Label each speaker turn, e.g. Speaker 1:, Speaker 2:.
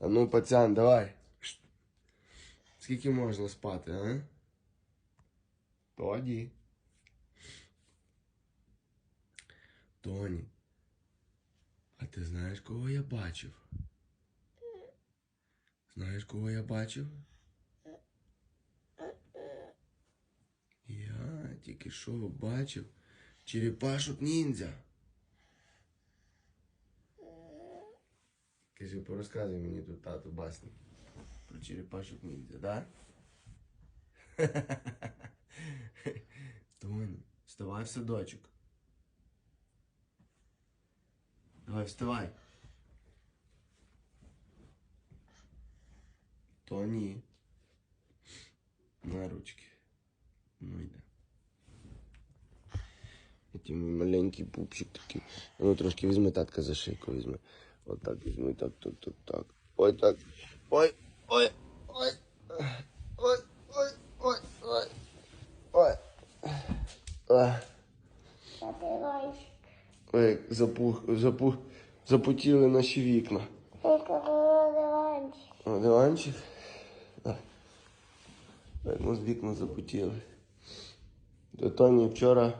Speaker 1: А ну, пацан, давай. Скільки можна спати, а? Тоді. Тоні. А ти знаєш, кого я бачив? Знаєш, кого я бачив? Я тільки що бачив черепашок ніндзя. Кажи, порозказуй мені тут тату басні про черепашок ніндзя, да? Тоні, вставай в садочок. Давай, вставай. Тоні. На ручки. Ну йде. Ті маленький пупчик такий. Ну трошки візьми татка за шийку візьми. Отак візьми, так, так, так, так. Ой, так. Ой, ой, ой. Ой, ой, ой, ой. Ой. Ой. Запух, запух, запотіли наші вікна. О, диванчик. Так. Ми з вікна запотіли. То Тоні вчора